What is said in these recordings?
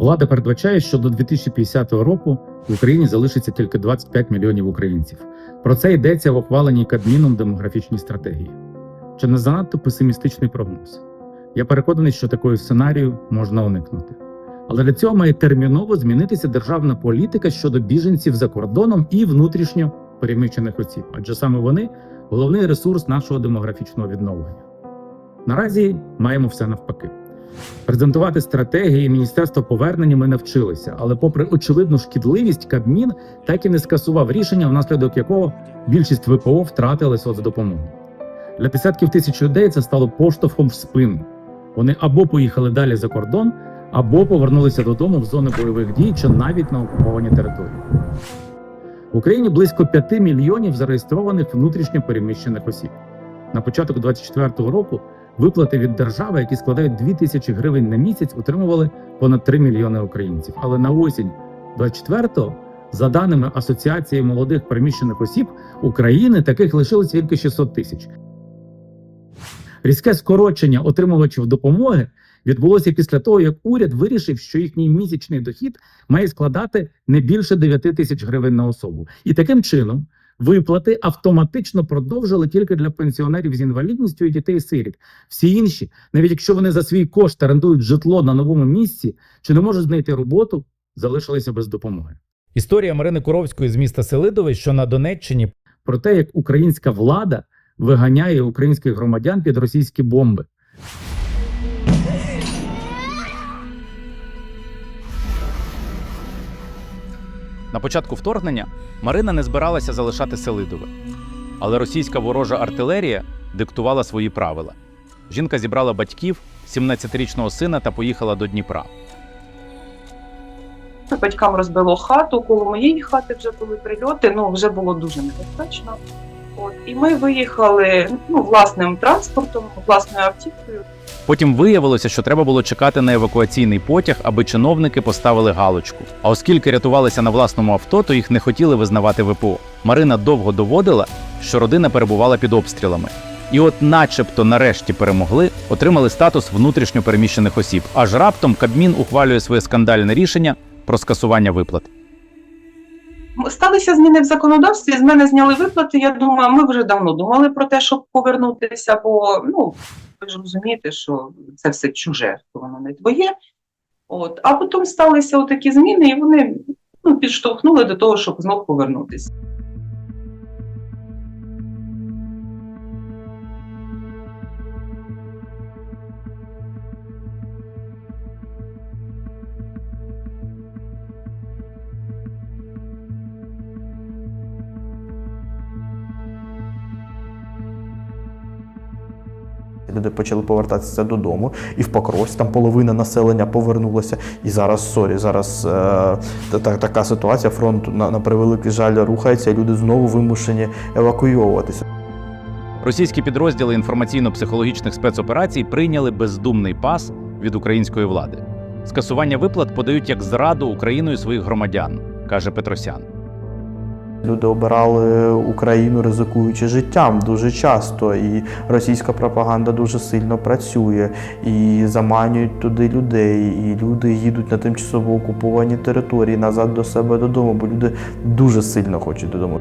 Влада передбачає, що до 2050 року в Україні залишиться тільки 25 мільйонів українців. Про це йдеться в ухваленій Кабміном демографічній стратегії. Чи не занадто песимістичний прогноз? Я переконаний, що такою сценарію можна уникнути. Але для цього має терміново змінитися державна політика щодо біженців за кордоном і внутрішньо переміщених осіб, адже саме вони головний ресурс нашого демографічного відновлення. Наразі маємо все навпаки. Презентувати стратегії Міністерства повернення ми навчилися, але, попри очевидну шкідливість, Кабмін так і не скасував рішення, внаслідок якого більшість ВПО втратили соцдопомогу. Для десятків тисяч людей це стало поштовхом в спину. Вони або поїхали далі за кордон, або повернулися додому в зони бойових дій чи навіть на окуповані території. В Україні близько 5 мільйонів зареєстрованих внутрішньо переміщених осіб. На початок 2024 року виплати від держави, які складають 2 тисячі гривень на місяць, отримували понад 3 мільйони українців. Але на осінь 24-го, за даними Асоціації молодих переміщених осіб України, таких лишилось тільки 600 тисяч. Різке скорочення отримувачів допомоги відбулося після того, як уряд вирішив, що їхній місячний дохід має складати не більше 9 тисяч гривень на особу. І таким чином виплати автоматично продовжили тільки для пенсіонерів з інвалідністю і дітей сиріт. Всі інші, навіть якщо вони за свій кошт орендують житло на новому місці чи не можуть знайти роботу, залишилися без допомоги. Історія Марини Куровської з міста Селидове, що на Донеччині, Про те, як українська влада виганяє українських громадян під російські бомби. На початку вторгнення Марина не збиралася залишати Селидове. Але російська ворожа артилерія диктувала свої правила. Жінка зібрала батьків, 17-річного сина та поїхала до Дніпра. Батькам розбило хату, коло моєї хати вже були прильоти, ну вже було дуже небезпечно. От, і ми виїхали ну, власним транспортом, власною автівкою. Потім виявилося, що треба було чекати на евакуаційний потяг, аби чиновники поставили галочку. А оскільки рятувалися на власному авто, то їх не хотіли визнавати ВПО. Марина довго доводила, що родина перебувала під обстрілами. І от, начебто, нарешті перемогли, отримали статус внутрішньо переміщених осіб. Аж раптом Кабмін ухвалює своє скандальне рішення про скасування виплат. Сталися зміни в законодавстві, з мене зняли виплати. Я думаю, ми вже давно думали про те, щоб повернутися, бо ну ви ж розумієте, що це все чуже, воно не твоє. От, а потім сталися такі зміни, і вони ну, підштовхнули до того, щоб знов повернутися. Люди почали повертатися додому, і в Покровськ там половина населення повернулася. І зараз сорі, зараз е, та, та- така ситуація. Фронт на, на превеликий жаль рухається, і люди знову вимушені евакуйовуватися. Російські підрозділи інформаційно-психологічних спецоперацій прийняли бездумний пас від української влади. Скасування виплат подають як зраду Україною своїх громадян, каже Петросян. Люди обирали Україну, ризикуючи життям дуже часто, і російська пропаганда дуже сильно працює і заманюють туди людей. І люди їдуть на тимчасово окуповані території назад до себе додому, бо люди дуже сильно хочуть додому.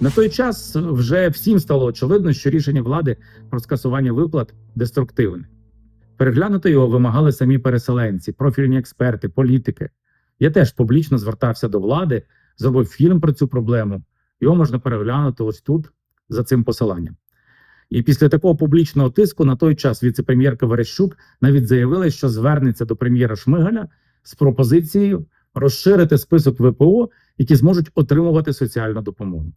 На той час вже всім стало очевидно, що рішення влади про скасування виплат деструктивне. Переглянути його вимагали самі переселенці, профільні експерти, політики. Я теж публічно звертався до влади, зробив фільм про цю проблему. Його можна переглянути ось тут, за цим посиланням. І після такого публічного тиску на той час віце-прем'єрка Верещук навіть заявила, що звернеться до прем'єра Шмигаля з пропозицією розширити список ВПО, які зможуть отримувати соціальну допомогу.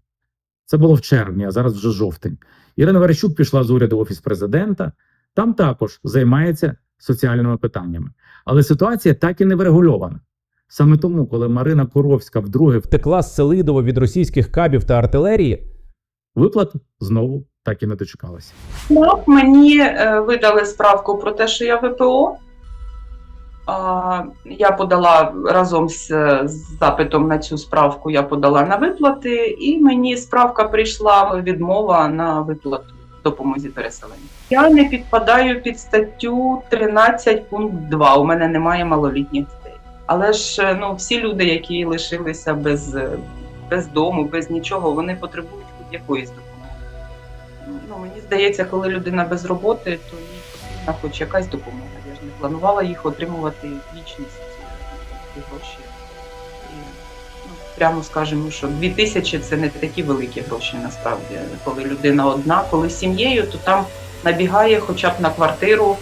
Це було в червні, а зараз вже жовтень. Ірина Верещук пішла з уряду в офіс президента. Там також займається соціальними питаннями. Але ситуація так і не врегульована. Саме тому, коли Марина Коровська вдруге втекла з Селидова від російських кабів та артилерії, виплат знову так і не дочекалася. Ну, мені е, видали справку про те, що я ВПО. Я подала разом з, запитом на цю справку, я подала на виплати, і мені справка прийшла відмова на виплату допомозі переселенню. Я не підпадаю під статтю 13 пункт 2. У мене немає малолітніх дітей. Але ж ну, всі люди, які лишилися без, без дому, без нічого, вони потребують якоїсь допомоги. Ну, мені здається, коли людина без роботи, то їй потрібна хоч якась допомога. Я ж не планувала їх отримувати вічність гроші. І, ну, прямо скажемо, що 2 тисячі це не такі великі гроші насправді. Коли людина одна, коли з сім'єю, то там набігає хоча б на квартиру.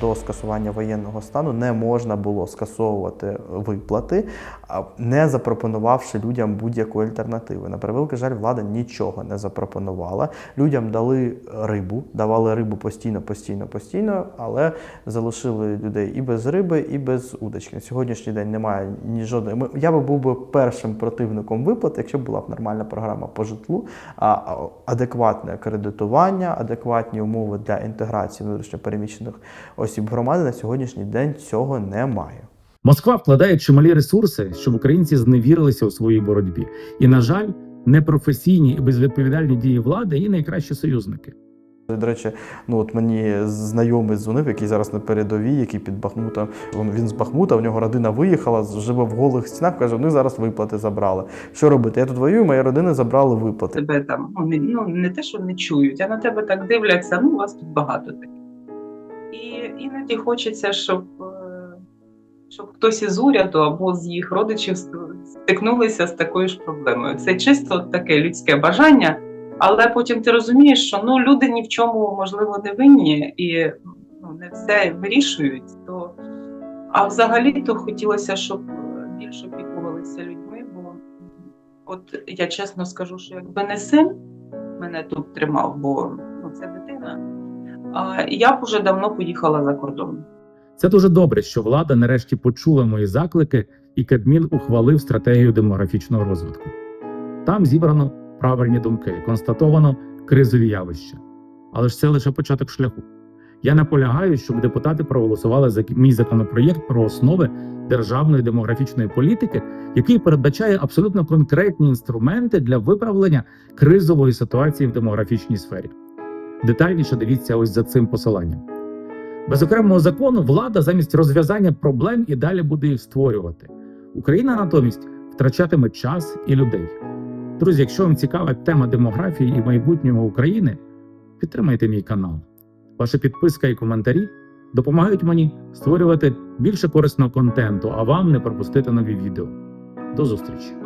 До скасування воєнного стану не можна було скасовувати виплати, не запропонувавши людям будь-якої альтернативи. На превеликий жаль, влада нічого не запропонувала. Людям дали рибу, давали рибу постійно, постійно, постійно, але залишили людей і без риби, і без удочки. На сьогоднішній день немає ні жодної. Я би був би першим противником виплат, якщо б була б нормальна програма по житлу, а, адекватне кредитування, адекватні умови для інтеграції внутрішньопереміщених осіб громади на сьогоднішній день цього немає. Москва вкладає чималі ресурси, щоб українці зневірилися у своїй боротьбі. І, на жаль, непрофесійні і безвідповідальні дії влади є найкращі союзники. До речі, ну от мені знайомий дзвонив, який зараз на передовій, який під Бахмутом. Він- Він з Бахмута, в нього родина виїхала, живе в голих стінах. каже, вони зараз виплати забрали. Що робити? Я тут воюю, моя родина забрала виплати. Тебе там ну, не, ну, не те, що не чують, а на тебе так дивляться, ну, у вас тут багато таких. І іноді хочеться, щоб, е, щоб хтось із уряду або з їх родичів стикнулися з такою ж проблемою. Це чисто таке людське бажання, але потім ти розумієш, що ну, люди ні в чому, можливо, не винні і ну, не все вирішують. То... А взагалі то хотілося, щоб більше опікувалися людьми, бо От я чесно скажу, що якби не син мене тут тримав, бо ну, це дитина, я б уже давно поїхала за кордон. Це дуже добре, що влада нарешті почула мої заклики, і Кабмін ухвалив стратегію демографічного розвитку. Там зібрано правильні думки, констатовано кризові явища. Але ж це лише початок шляху. Я наполягаю, щоб депутати проголосували за мій законопроєкт про основи державної демографічної політики, який передбачає абсолютно конкретні інструменти для виправлення кризової ситуації в демографічній сфері. Детальніше дивіться ось за цим посиланням. Без окремого закону влада замість розв'язання проблем і далі буде їх створювати. Україна натомість втрачатиме час і людей. Друзі, якщо вам цікава тема демографії і майбутнього України, підтримайте мій канал. Ваша підписка і коментарі допомагають мені створювати більше корисного контенту, а вам не пропустити нові відео. До зустрічі!